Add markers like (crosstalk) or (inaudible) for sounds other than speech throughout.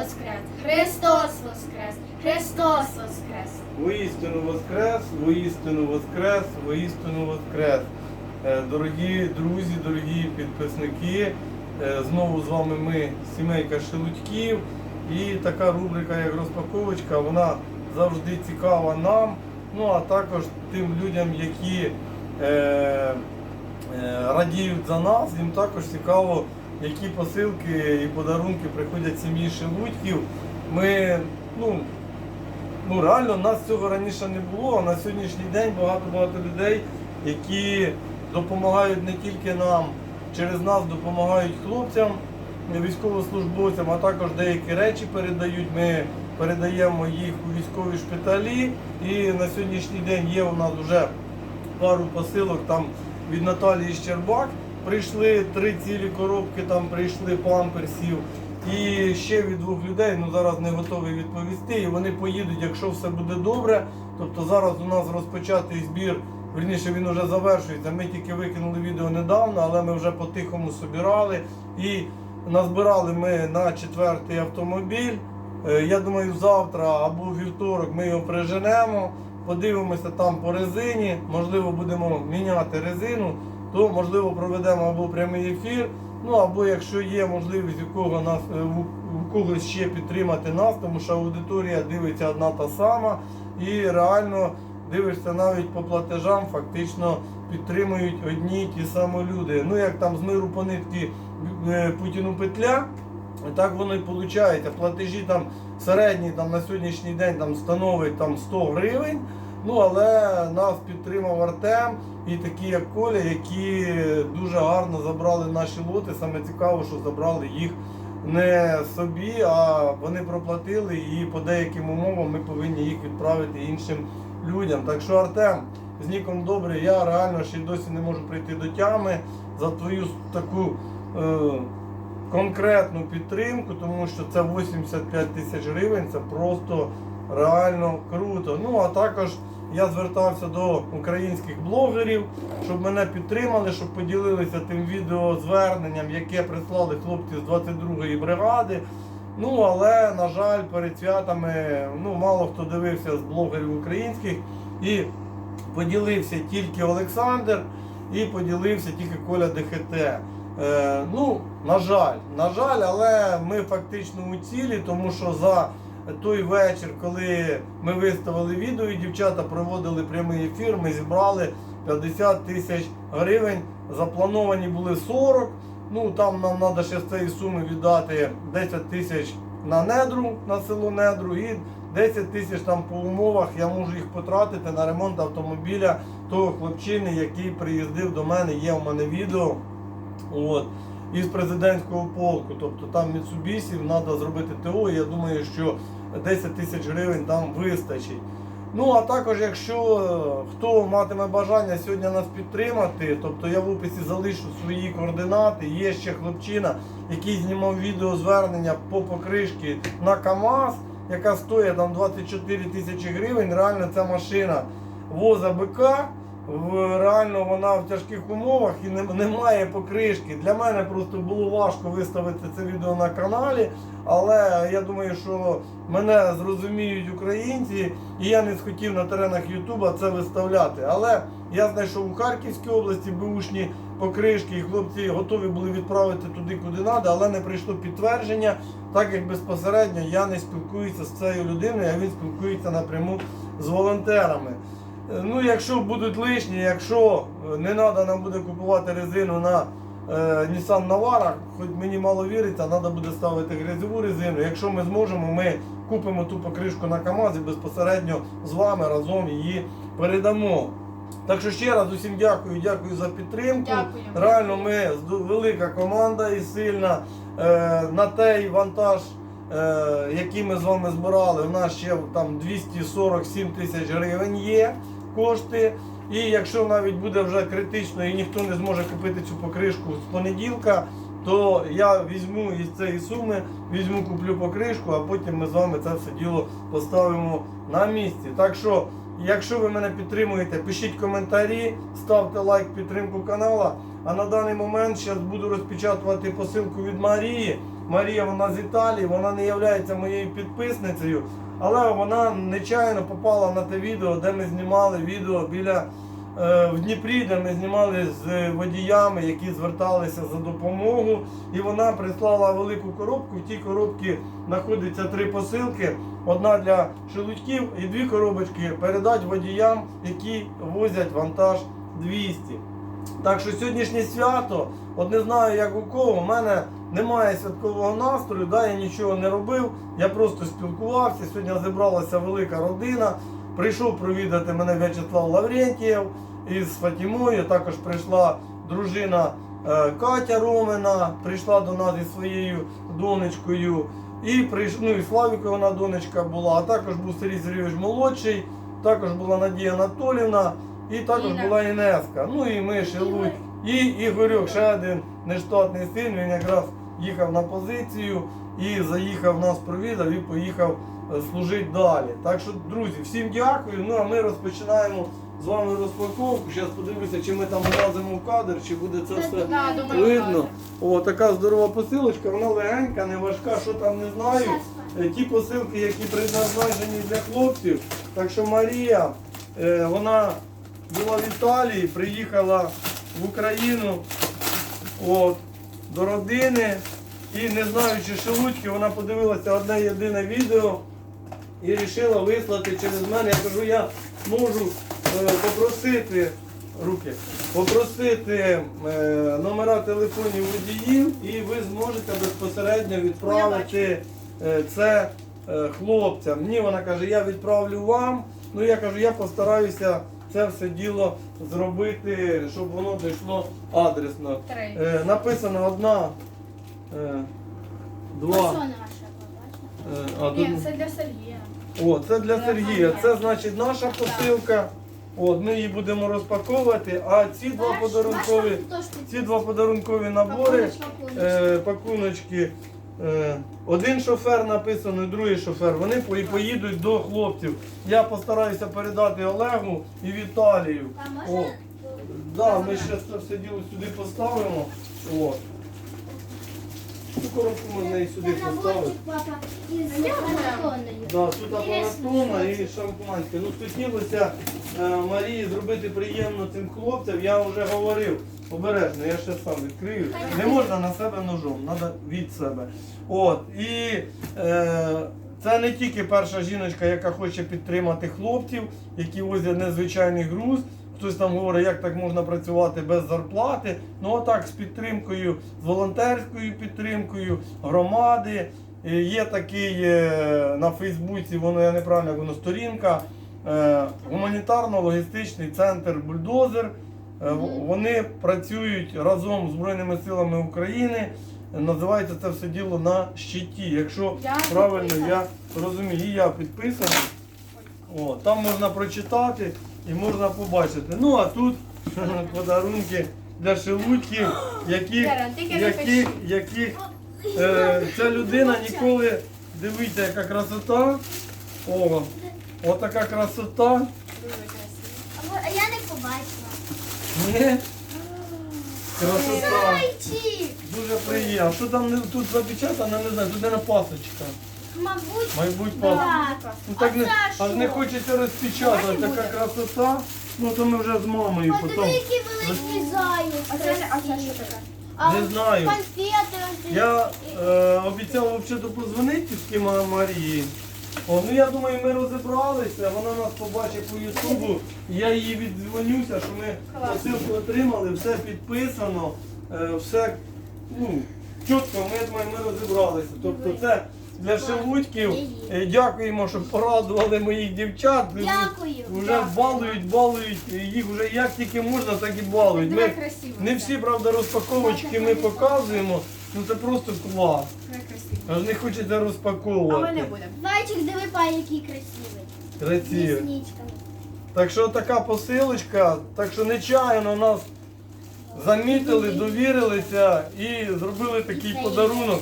воскрес! Христос воскрес! Христос воскрес! Воістину воскрес, воістину воскрес, воістину воскрес. Е, Дорогі друзі, дорогі підписники, е, знову з вами ми, сімейка Шелудьків. І така рубрика, як розпаковочка, вона завжди цікава нам, ну а також тим людям, які е, е, радіють за нас, їм також цікаво, які посилки і подарунки приходять сім'ї Шелудьків. Ми, ну, Ну реально нас цього раніше не було. а На сьогоднішній день багато-багато людей, які допомагають не тільки нам, через нас допомагають хлопцям, військовослужбовцям, а також деякі речі передають. Ми передаємо їх у військові шпиталі. І на сьогоднішній день є у нас вже пару посилок там від Наталії Щербак. Прийшли три цілі коробки, там прийшли памперсів. І ще від двох людей, ну зараз не готовий відповісти. І вони поїдуть, якщо все буде добре. Тобто зараз у нас розпочатий збір, верніше він вже завершується. Ми тільки викинули відео недавно, але ми вже по-тихому собирали. І назбирали ми на четвертий автомобіль. Е, Я думаю, завтра або вівторок ми його приженемо, подивимося там по резині, можливо, будемо міняти резину, то можливо проведемо або прямий ефір. Ну або якщо є можливість у кого нас е, у, когось ще підтримати нас, тому що аудиторія дивиться одна та сама, і реально дивишся навіть по платежам, фактично підтримують одні й ті самі люди. Ну як там з миру по нитки е, Путіну петля. Так воно і виходить. Платежі там середні там, на сьогоднішній день там, становить там, 100 гривень. Ну, але нас підтримав Артем і такі, як Коля, які дуже гарно забрали наші лоти. Саме цікаво, що забрали їх не собі, а вони проплатили і по деяким умовам ми повинні їх відправити іншим людям. Так що Артем, з Ніком добре, я реально ще досі не можу прийти до тями за твою таку. Е, конкретну підтримку, тому що це 85 тисяч гривень, це просто реально круто. Ну а також я звертався до українських блогерів, щоб мене підтримали, щоб поділилися тим відеозверненням, яке прислали хлопці з 22-ї бригади. Ну, але, на жаль, перед святами ну, мало хто дивився з блогерів українських і поділився тільки Олександр і поділився тільки Коля ДХТ. Е, ну, на жаль, на жаль, але ми фактично у цілі, тому що за той вечір, коли ми виставили відео, і дівчата проводили прямий ефір, ми зібрали 50 тисяч гривень. Заплановані були 40. Ну там нам треба ще з цієї суми віддати 10 тисяч на недру, на село недру і 10 тисяч там по умовах я можу їх потратити на ремонт автомобіля того хлопчини, який приїздив до мене. Є у мене відео. От, із президентського полку. Тобто там Mitsubishi треба зробити ТО. Я думаю, що 10 тисяч гривень там вистачить. Ну, а також, якщо е, хто матиме бажання сьогодні нас підтримати, тобто я в описі залишу свої координати. Є ще хлопчина, який знімав відео звернення по покришки на КАМАЗ, яка стоїть там 24 тисячі гривень. Реально ця машина воза БК. В реально вона в тяжких умовах і не- немає покришки. Для мене просто було важко виставити це відео на каналі, але я думаю, що мене зрозуміють українці, і я не схотів на теренах Ютуба це виставляти. Але я знайшов у Харківській області бушні покришки, і хлопці готові були відправити туди, куди треба, але не прийшло підтвердження, так як безпосередньо я не спілкуюся з цією людиною, а він спілкується напряму з волонтерами. Ну, якщо будуть лишні, якщо е, не треба нам буде купувати резину на е, Nissan Navara, хоч мені мало віриться, треба буде ставити грязьову резину. Якщо ми зможемо, ми купимо ту покришку на КАМАЗ і безпосередньо з вами разом її передамо. Так що ще раз усім дякую, дякую за підтримку. Дякую. Реально, ми велика команда і сильна. Е, на той вантаж, е, який ми з вами збирали, у нас ще там 247 тисяч гривень є кошти. І якщо навіть буде вже критично і ніхто не зможе купити цю покришку з понеділка, то я візьму із цієї суми, візьму, куплю покришку, а потім ми з вами це все діло поставимо на місці. Так що, якщо ви мене підтримуєте, пишіть коментарі, ставте лайк підтримку канала. А на даний момент зараз буду розпечатувати посилку від Марії. Марія, вона з Італії, вона не є моєю підписницею, але вона нечайно попала на те відео, де ми знімали відео біля е, в Дніпрі, де ми знімали з водіями, які зверталися за допомогою. І вона прислала велику коробку. В тій коробці знаходиться три посилки: одна для шелудьків і дві коробочки передати водіям, які возять вантаж 200. Так що сьогоднішнє свято, от не знаю як у кого, у мене немає святкового настрою, да, я нічого не робив, я просто спілкувався. Сьогодні зібралася велика родина. Прийшов провідати мене В'ячеслав Лаврентєв із Фатімою. Також прийшла дружина е, Катя Ромина, прийшла до нас із своєю донечкою. І прийш... ну, і Славіка вона донечка була, а також був Сергій Сергійович молодший, також була Надія Анатолівна, і також була Інеска. Ну і ми Шелудь. І Ігорьок, ще один нештатний син, він якраз їхав на позицію і заїхав нас провідав і поїхав е, служити далі. Так що, друзі, всім дякую. Ну а ми розпочинаємо з вами розпаковку. Зараз подивлюся, чи ми там влазимо в кадр, чи буде це все Да, видно. О, така здорова посилочка, вона легенька, не важка, що там не знаю. Е, Ті посилки, які предназначені для хлопців. Так що Марія, е, вона була в Італії, приїхала в Україну от, до родини. І не знаючи шелудьки, вона подивилася одне єдине відео і вирішила вислати через мене. Я кажу, я можу е, попросити руки, попросити е, номера телефонів водіїв, і ви зможете безпосередньо відправити е, це е, хлопцям. Ні, вона каже, я відправлю вам. Ну я кажу, я постараюся це все діло зробити, щоб воно дійшло адресно. Три. Е, написано одна, е, два. Бачите? Е, а, Ні, це для Сергія. О, це для Сергія. Це значить наша посилка. От, ми її будемо розпаковувати. А ці два подарункові, ці два подарункові набори, е, пакуночки. Е, один шофер написано, другий шофер. Вони поїдуть до хлопців. Я постараюся передати Олегу і Віталію. А О, може? да, ми ще це все діло сюди поставимо. От. Цю коробку можна і сюди поставити. Да, тут апаратуна і шампанське. Ну хотілося е, Марії зробити приємно цим хлопцям. Я вже говорив. Обережно, я ще сам відкрию. Не можна на себе ножом, треба від себе. От. І е, це не тільки перша жіночка, яка хоче підтримати хлопців, які возять незвичайний груз. Хтось там говорить, як так можна працювати без зарплати. Ну отак з підтримкою, з волонтерською підтримкою громади. Е, Є такий е, на Фейсбуці, воно я неправильно, воно сторінка. е, Гуманітарно-логістичний центр Бульдозер. Е, Вони працюють разом з Збройними силами України. Називається це все діло на щиті. Якщо Я правильно підписана. я розумію, і я підписаний. О, там можна прочитати і можна побачити. Ну а тут (laughs) подарунки для шелудьків, яких, тільки яких, яких е, ця людина ніколи дивіться, яка красота. О, отака красота. А я не побачила. Ні. Красота. Зайчик! Дуже приємно. А Що там не- тут запечатано, не знаю, тут не пасочка. Мабуть, пасочка. Ну так не, А це аж не що? хочеться розпечатати. Така красота. Ну то ми вже з мамою подиви, потім. який великий заяць. А це, а це що таке? А Не знаю. Конфети. ось Я е, обіцяв взагалі позвонити з Марії. О, ну я думаю, ми розібралися, вона нас побачить по Ютубу. Я їй віддзвонюся, що ми посилку отримали, все підписано, е, все ну, чітко, ми, я думаю, ми розібралися. Тобто це для шелудьків. Е, Дякуємо, що порадували моїх дівчат. Дякую. Вже Дякую. балують, балують, їх вже як тільки можна, так і балують. Ми красиво. не всі, правда, розпаковочки ми показуємо, ну це просто клас. Аж не хочеться А ми не розпаковувати. будемо. Зайчик, диви, па, який красивий. З Красиво. Так що така посилочка, так що нечаянно нас замітили, довірилися і зробили такий подарунок.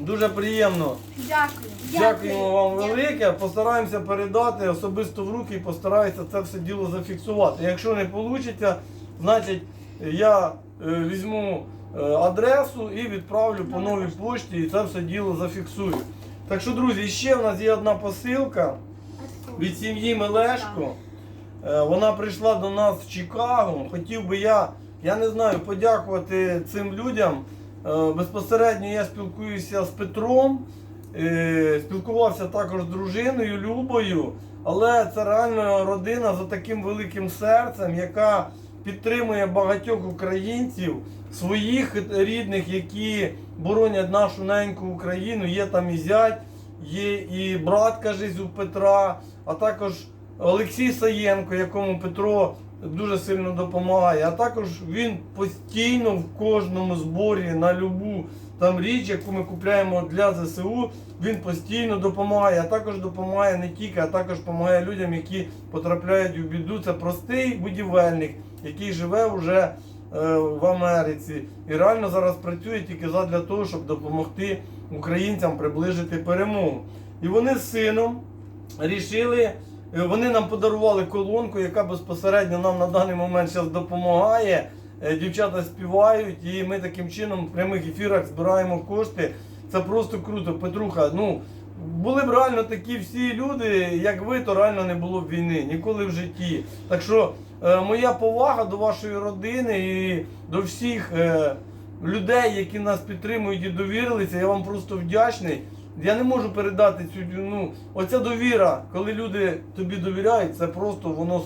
Дуже приємно. Дякую. Дякуємо вам велике. Постараємося передати особисто в руки і постараюся це все діло зафіксувати. Якщо не вийде, значить я е, візьму адресу і відправлю по новій пошті, і це все діло зафіксую. Так що, друзі, ще в нас є одна посилка від сім'ї Мелешко. Е, Вона прийшла до нас в Чикаго. Хотів би я, я не знаю, подякувати цим людям. Е, Безпосередньо я спілкуюся з Петром, е, спілкувався також з дружиною Любою, але це реально родина за таким великим серцем, яка підтримує багатьох українців, своїх рідних, які боронять нашу неньку Україну. Є там і зять, є і брат, кажись у Петра, а також Олексій Саєнко, якому Петро дуже сильно допомагає. А також він постійно в кожному зборі на любу там річ, яку ми купляємо для ЗСУ, він постійно допомагає. А також допомагає не тільки, а також допомагає людям, які потрапляють у біду. Це простий будівельник, який живе вже е, в Америці і реально зараз працює тільки задля того, щоб допомогти українцям приближити перемогу. І вони з сином рішили. е, Вони нам подарували колонку, яка безпосередньо нам на даний момент зараз допомагає. Е, Дівчата співають, і ми таким чином в прямих ефірах збираємо кошти. Це просто круто. Петруха, ну були б реально такі всі люди, як ви, то реально не було б війни ніколи в житті. Так що е, моя повага до вашої родини і до всіх е, людей, які нас підтримують і довірилися. Я вам просто вдячний. Я не можу передати цю ну, оця довіра, коли люди тобі довіряють, це просто воно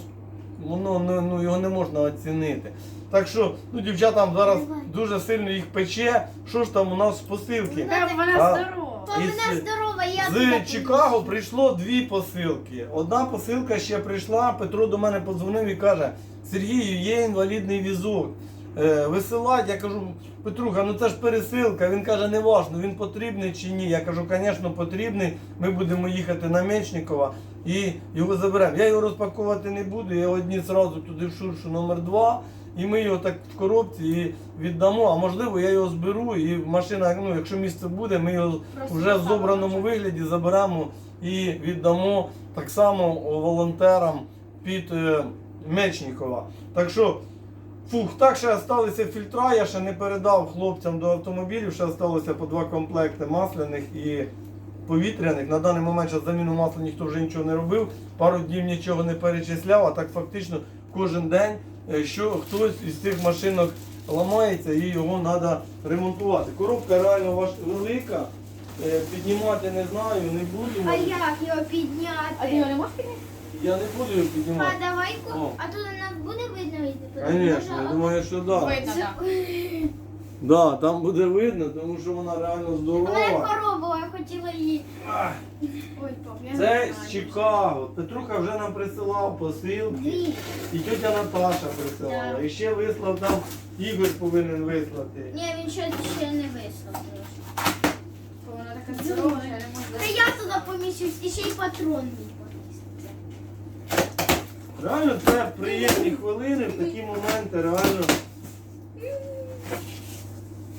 воно ну, ну, його не можна оцінити. Так що, ну дівчатам зараз дуже сильно їх пече. Що ж там у нас з посилки? Яка вона здорова. То вона з- здорова, я З Чикаго прийшло дві посилки. Одна посилка ще прийшла. Петро до мене подзвонив і каже: Сергію, є інвалідний візок. Е, висилать, я кажу, Петруха, ну це ж пересилка. Він каже, не важно, він потрібний чи ні. Я кажу, звісно, потрібний. Ми будемо їхати на Мечникова і його заберемо. Я його розпакувати не буду, я його одні зразу туди в шуршу номер 2 і ми його так в коробці і віддамо. А можливо, я його зберу, і машина, ну, якщо місце буде, ми його Просто вже в зобраному вже. вигляді заберемо і віддамо так само волонтерам під е, Мечнікова. Так що, фух, так ще залишилися фільтра, я ще не передав хлопцям до автомобілів, ще залишилося по два комплекти масляних і повітряних. На даний момент ще заміну масла ніхто вже нічого не робив, пару днів нічого не перечисляв, а так фактично кожен день е, що хтось із цих машинок ламається і його треба ремонтувати. Коробка реально велика, е, піднімати не знаю, не буду. А як його підняти? А ти його не можеш підняти? Я не буду його піднімати. А давай О. А тут нас буде видно? Звісно, я думаю, що так. Да. Видно, так. Да, там буде видно, тому що вона реально Вона здорова. коробила, я хотіла її. Ой, пап, я Це знаю. з Чикаго. Петруха вже нам присилав посилки. Дві. І тетя Наташа присилала. І ще вислав там, Ігор повинен вислати. Ні, він ще, ще не вислав. Бо Вона така здорова, я не Та я туди поміщусь і ще й патрон мій поміститься. Реально це приємні хвилини, в такі моменти реально.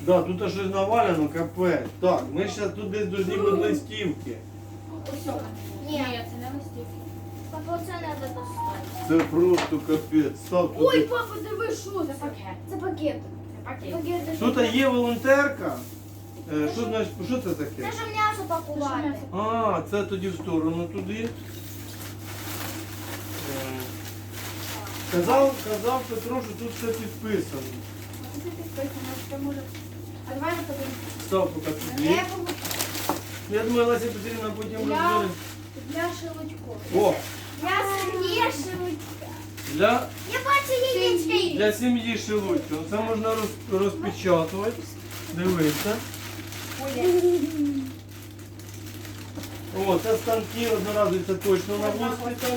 Да, тут аж щось навалено, капець. Так, ми ще тут десь должні бути листівки. Ні. Ні, це не листівки. Папа, це треба достати. Це просто капець. Став Ой, туди. папа, диви, що Це це? пакет. Це пакет. Це пакет. Пакет. Тут є волонтерка. Е, Що значить, що це Це таке? ж м'ясо пакувати. А, це тоді в сторону туди. Е, Казав, казав Петро, що тут все підписано. А тут підписано, що може. А давай ми подивимося. Став поки туди. Я буду Я думаю, Леся Петрівна потім Я- розбере. Для шелудьков. О, Я Сергія Шелудька. для, Я бачу яєчка. для сім'ї шелудька. Це можна роз, розпечатувати. Дивися. О, це станки одноразові, це точно на госпіталь.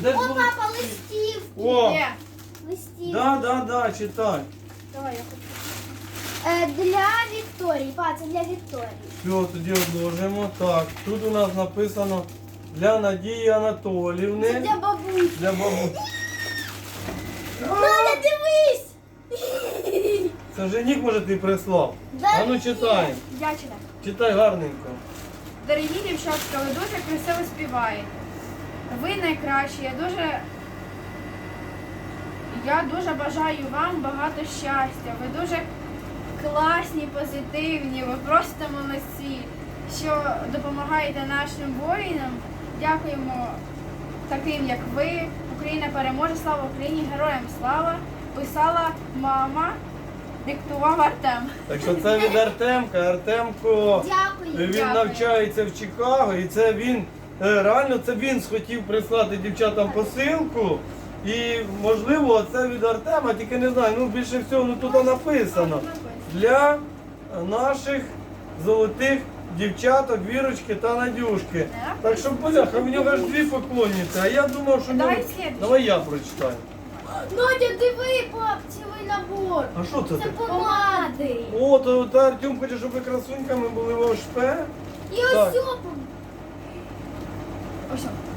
Де ж О, були? папа, листівки. О, Є. Листівки. да, да, да, читай. Давай, я хочу. Е, Для Вікторії. Па, це для Вікторії. Все, тоді одложимо. Так, тут у нас написано для Надії Це для бабусі. Для бабу. Наля, дивись! Це жених, може, ти прислав? Да А ну ні. читай. Я читаю. Читай гарненько. Дорогі дівчатка, ви дуже красиво співаєте. Ви найкращі. Я дуже. Я дуже бажаю вам багато щастя. Ви дуже класні, позитивні, ви просто молодці, що допомагаєте нашим воїнам. Дякуємо таким, як ви. Україна переможе, слава Україні, героям слава. Писала мама, диктував Артем. Так що це від Артемка. Артемко Дякую. він Дякую. навчається в Чикаго, і це він е, реально це він схотів прислати дівчатам посилку. І можливо це від Артема, тільки не знаю. Ну більше всього ну тут написано для наших золотих дівчаток, вірочки та Надюшки. Так що бляха, в нього ж дві поклонниці, а я думав, що в нього... Давай я прочитаю. Надя, диви, пап, цілий набор. А що це Це таке? помади. О, то, то Артем хоче, щоб ви красуньками були в ОШП. І Так. ось цього. Ось. о.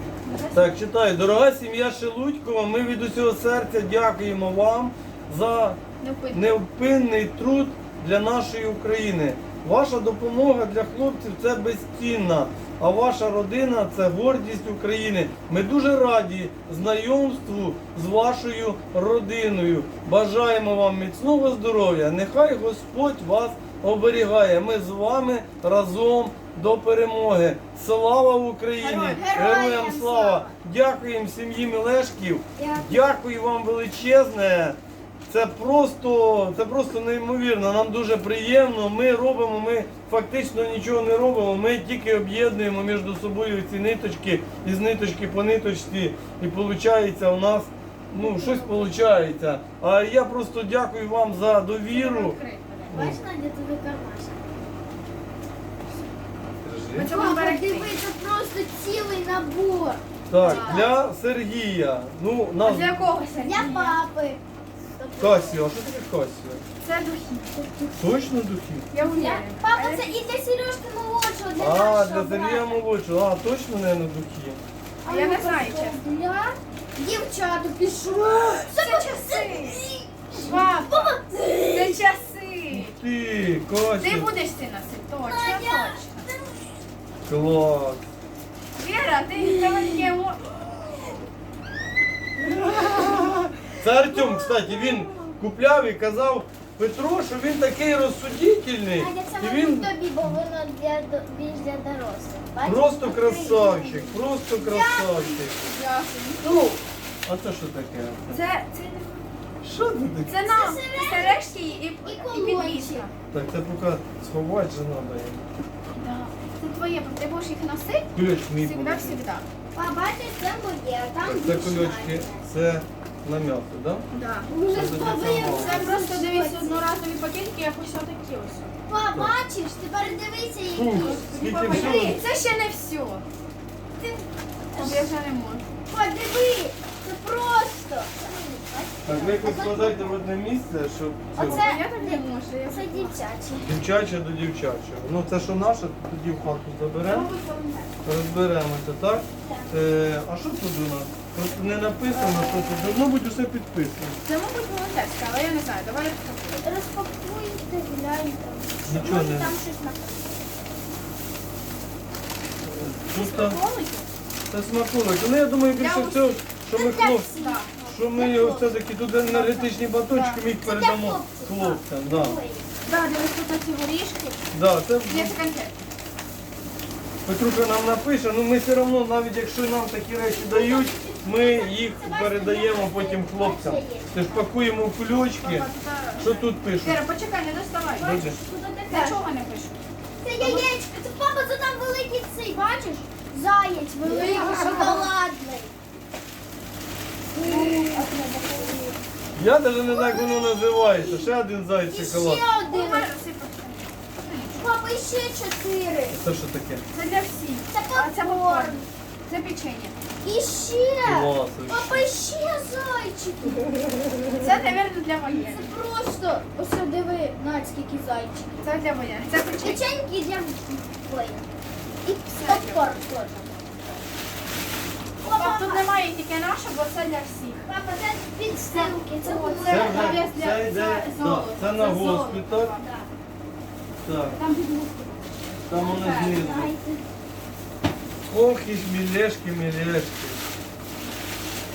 Так, читаю. Дорога сім'я Шелудькова, ми від усього серця дякуємо вам за невпинний труд для нашої України. Ваша допомога для хлопців це безцінна, а ваша родина це гордість України. Ми дуже раді знайомству з вашою родиною. Бажаємо вам міцного здоров'я. Нехай Господь вас оберігає. Ми з вами разом до перемоги. Слава Україні! Героям слава! Дякуємо сім'ї Мілешків. Дякую. Вам величезне. Це просто, це просто неймовірно. Нам дуже приємно. Ми робимо, ми фактично нічого не робимо. Ми тільки об'єднуємо між собою ці ниточки із ниточки по ниточці. І виходить у нас ну, щось виходить. А я просто дякую вам за довіру. Бачиш, Надя, тобі кармашок. Папа, це просто цілий набор. Так, для Сергія. Ну, А нас для кого Сергія? Для папи. Касіо. А що таке Касіо? Це духи. Точно духи? Я Для... Папа, це і для Сережки молодшого, для А, нашого для Сергія брата. молодшого. А, точно, не духи. А я не знаю, чесно. Для дівчаток пішов. Це часи. Папа, це часи. Ти, Ти будеш це носити, точно, точно. Клас. Віра, ти тебе таке Це Артем, кстати, він купляв і казав Петру, що він такий розсудительний. Надя, це І він тобі, бо воно для, до- більш для дорослих. Бачиш? просто красавчик, просто красавчик. Дякую. Ну, а це що таке? Це, це, Що це таке? це нам сережки і, і, І колончик. Так, це поки сховати же треба. Да. Твоє, ти будеш їх носити? Ключ мій Всегда, буде. всегда. А бачиш, це моє, а там це більш кульочки, Надя. це на м'ясо, так? Да. Уже Це з для бабою. Це просто дивись одноразові пакетики, як ось такі ось. Па, бачиш, тепер дивися, які. скільки Папа, всього. Це ще не все. Ти- Я вже не можу. Па, диви, це просто. Так, ви якось в одне місце, щоб. Оце- Я так не можу. Це дівчачі. Дівчаче до дівчачого. Ну це що наше, тоді в хату заберемо, розберемося, так? Е, а що тут у нас? Просто не написано, що тут. Должно бути усе підписано. Це, мабуть, волонтерська, але я не знаю. Давай розпакуємо. Розпакуйте, гляньте. Нічого Може не- там щось написано. Тут там Смаколики? це смаколики. Ну я думаю, більше всього, що ми Це хлопці. Так. Що ми його все-таки тут енергетичні батончики ми їх передамо хлопцям. Да. Дивись, тут ці горішки. Да, це Є це. Петруха нам напише, ну ми все одно, навіть якщо нам такі речі дають, ми їх передаємо потім хлопцям. Ти ж пакуємо в кульочки. Що тут пишуть? Віра, почекай, не доставай. Бачиш? Нічого не пишу. Це яєчко. Це папа, це там великий цей, бачиш? Заєць великий, шоколадний. Я навіть не знаю, як воно називається. Ще один зайчик ще шоколад. один. Папа, ще чотири. Це що таке? Це для всіх. Це А це попкорн. попкорн. Це печення. І ще. Папа, ще зайчики. Це, мабуть, для воєнних. Це просто, ось диви, Надь, скільки зайчиків. Це для воєнних. Це печення. Печеньки для воїнів. І попкорн теж. Пап, тут немає тільки нашого, бо це для всіх. Папа, це підстилки, це Це вже це йде, це це на госпіталь. Так, Там підмушки. там воно знизу. Ох і ж мілешки, мілешки.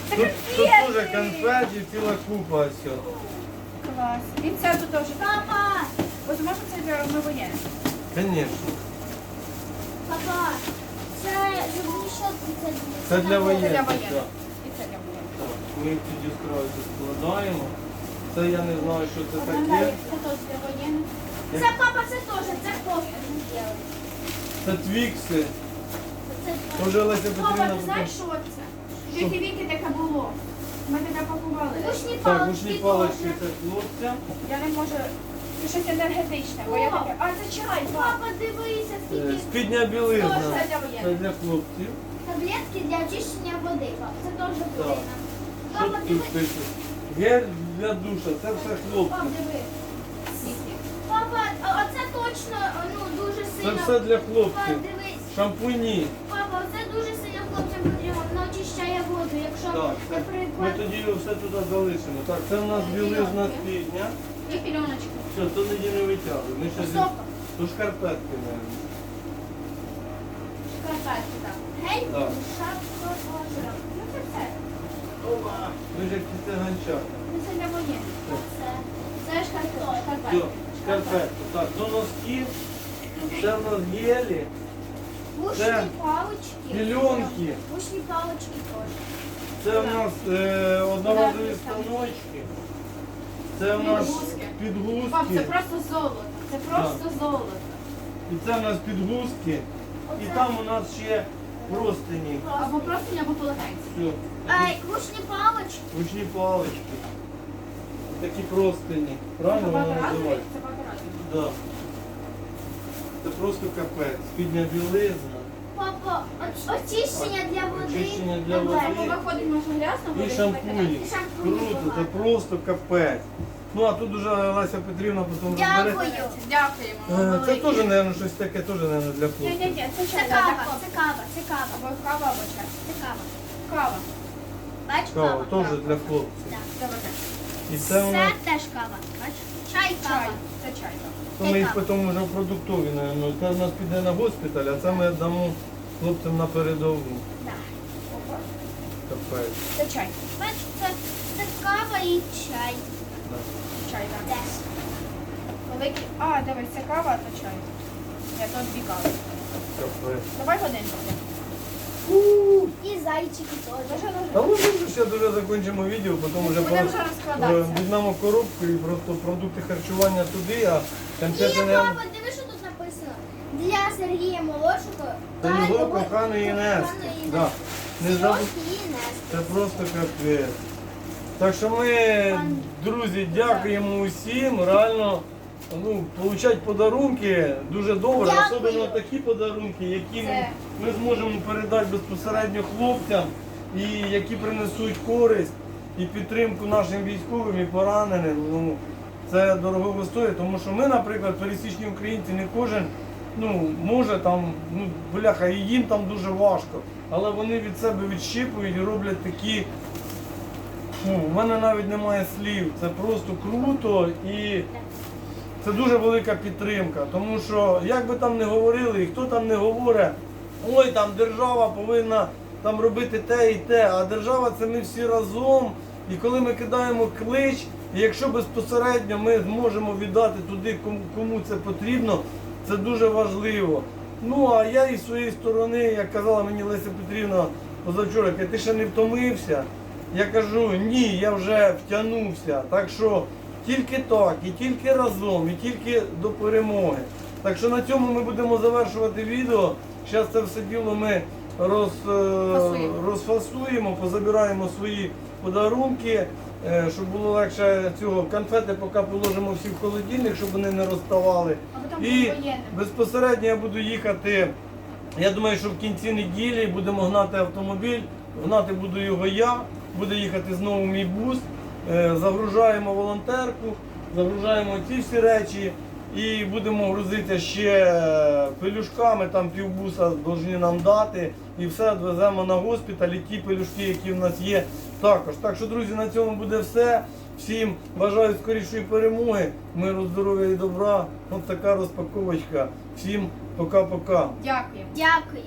Тут, тут теж конфеті, ціла купа все. Клас. І це тут теж. Папа, Ось може це для мивоєння. Звісно. папа, це для воєнних. це для воєнних. Ми їх тоді справді складаємо. Це я не знаю, що це таке. Це папа, це теж, це кофе. Це твікси. Папа, ти знаєш, що це? Віки віки таке було. Ми таке пакували. Гушні Так, палички це хлопця. Я не можу. Це щось енергетичне, бо я таке. А, це чай. Папа, дивися, Спідня білизна. Це для хлопців. таблетки для очищення води. Це теж буде. Що Папа, тут диви. пише? Гель для душа, це все Пап, хлопці. диви. Папа, а а це точно ну, дуже Це сильно. все для хлопців. дивись. Шампуні. Папа, це дуже сильно хлопцям потрібно. Воно очищає воду. Якщо, Так, це- ми наприклад, тоді його все туди залишимо. Так, це в нас білизна спідня. І пільоночки. Все, то тоді не витягуємо. Ми ще зі... Сока. То шкарпетки, мабуть. шкарпетки так. Гель, Так. шапка, озеро. Ну це все. Ми ж як ці циганчата. Ну, Це для воєнних. Це, це шкарпетки. Все, Шкарпетки. шкарпетки. Так, до носків. Це в нас гелі. Вушні палочки. пільонки. Вушні палочки теж. Це в нас е, одноразові станочки. Це в нас Підгузки. Пап, це підгузки. просто золото. Це просто золото. І це в нас підгузки. І там у нас ще простині. Або просто або полотенці. Все. Ай, вушні палочки. Ручні палички. Такі простині. Правильно воно Багаторазові? називається? Це. Да. Це просто капець. Спідня білизна. Папа, очищення для води. Очищення для води. Або виходить, може грязно, І буде. І шампуні Круто, це просто капець. Ну а тут уже Леся Петрівна потім розбере. Дякую. Дякуємо. Е, Це теж, мабуть, щось таке теж, мабуть, для хлопців. ні, ні, це Це чай. кава, це кава, це кава. Або кава, або чай. Це кава. Кава. Бач, Кава кава. теж для хлопців. Так. Добре. І це у Це нас, теж кава. Бач? Чай, Чай. кава. Це чай. так. то ми їх потім вже в продуктові, мабуть. Це в нас піде на госпіталь, а це ми дамо хлопцям на передову. Так. Опа. Капець. Це чай. Бач, це, це кава і чай. Да. Чай, так. Теж. Великий. А, дивись, це кава, а то чай. Я тут дві кави. Давай годинку. І зайчики теж. Дуже Та дуже. ми вже ще дуже закінчимо відео, потім вже Будемо вже розкладатися. візьмемо коробку і просто продукти харчування туди, а І конфети не папа, диви, що тут написано. Для Сергія Молодшого та його коханої Нести. Да. Не забудь. Це просто капець. Так що ми, друзі, дякуємо усім. Реально, ну, получать подарунки дуже добре, Дякую. особливо такі подарунки, які ми, ми зможемо передати безпосередньо хлопцям і які принесуть користь і підтримку нашим військовим і пораненим. Ну, це дорого стоїть, тому що ми, наприклад, пересічні українці, не кожен ну, може там, ну, бляха, і їм там дуже важко. Але вони від себе відщипують і роблять такі. Фу, у мене навіть немає слів. Це просто круто і це дуже велика підтримка. Тому що, як би там не говорили, і хто там не говорить, ой, там держава повинна там робити те і те, а держава це ми всі разом. І коли ми кидаємо клич, і якщо безпосередньо ми зможемо віддати туди, кому це потрібно, це дуже важливо. Ну а я із своєї сторони, як казала мені Леся Петрівна позавчора, ти ще не втомився. Я кажу, ні, я вже втягнувся. Так що тільки так, і тільки разом, і тільки до перемоги. Так що на цьому ми будемо завершувати відео. Зараз це все діло ми роз, е, Фасуємо. розфасуємо, позабираємо свої подарунки, е, щоб було легше цього. Конфети поки положимо всі в холодильник, щоб вони не розставали. І безпосередньо я буду їхати. Я думаю, що в кінці неділі будемо гнати автомобіль. Гнати буду його я, буде їхати знову мій бус. Е, Загружаємо волонтерку, загружаємо ці всі речі і будемо грузити ще пелюшками, там півбуса повинні нам дати. І все відвеземо на госпіталь, і ті пелюшки, які в нас є, також. Так що, друзі, на цьому буде все. Всім бажаю скорішої перемоги, миру, здоров'я і добра. Ось така розпаковочка. Всім пока-пока. Дякуємо. Дякую.